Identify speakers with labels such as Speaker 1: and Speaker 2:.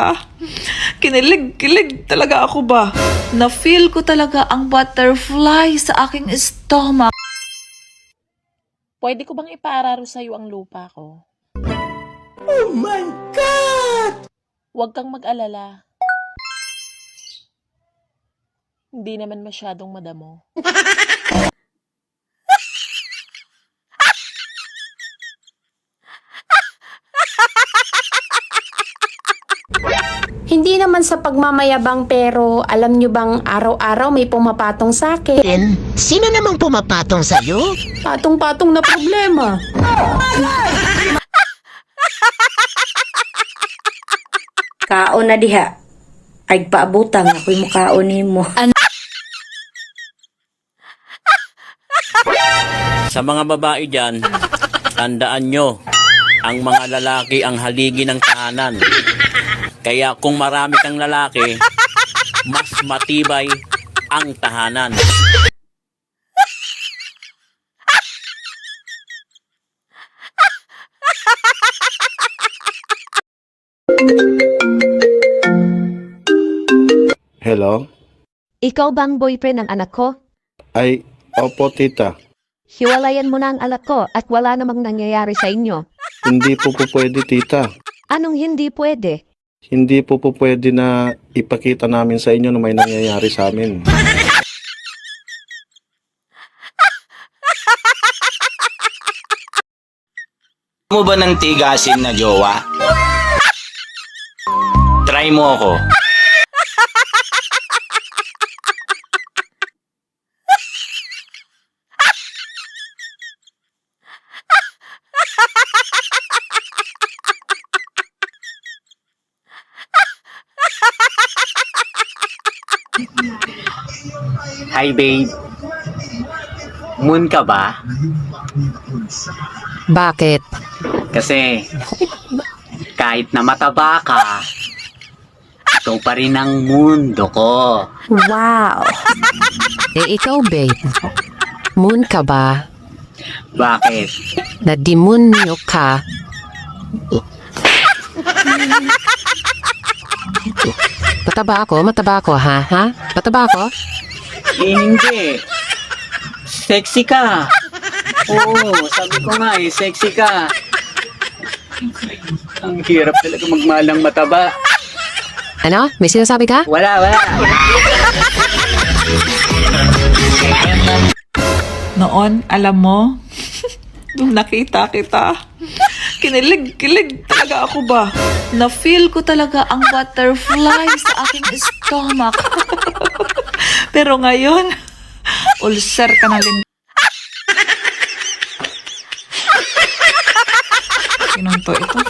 Speaker 1: Ah, kinilig-kilig talaga ako ba? Na-feel ko talaga ang butterfly sa aking stomach.
Speaker 2: Pwede ko bang ipaararo sa'yo ang lupa ko?
Speaker 3: Oh my God!
Speaker 2: Huwag kang mag-alala. Hindi naman masyadong madamo.
Speaker 4: Hindi naman sa pagmamayabang pero alam nyo bang araw-araw may pumapatong sa akin.
Speaker 5: Then, sino namang pumapatong sa'yo?
Speaker 4: Patong-patong na problema.
Speaker 6: Kaon na diha. Ay paabutang ako'y mukaon nimo.
Speaker 7: Sa mga babae dyan, tandaan nyo, ang mga lalaki ang haligi ng tahanan. Kaya kung marami kang lalaki, mas matibay ang tahanan.
Speaker 8: Hello?
Speaker 9: Ikaw bang boyfriend ng anak ko?
Speaker 8: Ay, opo tita.
Speaker 9: Hiwalayan mo na ang anak ko at wala namang nangyayari sa inyo.
Speaker 8: Hindi po po pwede tita.
Speaker 9: Anong hindi pwede?
Speaker 8: Hindi po po pwede na ipakita namin sa inyo na may nangyayari sa amin.
Speaker 3: mo ba ng tigasin na jowa? Try mo ako. Hi babe. Moon ka ba?
Speaker 9: Bakit?
Speaker 3: Kasi kahit na mataba ka, ikaw pa rin ang mundo ko.
Speaker 4: Wow!
Speaker 9: Eh ikaw babe, moon ka ba?
Speaker 3: Bakit?
Speaker 9: Nadimunyo ka? Mataba ako? Mataba ako ha? Ha? Mataba ako?
Speaker 3: Eh, hindi. Sexy ka. Oo, sabi ko nga eh, sexy ka. Ang hirap talaga magmalang mataba.
Speaker 9: Ano? May sinasabi ka?
Speaker 3: Wala, wala.
Speaker 1: Noon, alam mo, nung nakita kita, kinilig-kilig talaga ako ba? Na-feel ko talaga ang butterfly sa aking stomach. Pero ngayon, ulcer ka na rin. Sinong to ito?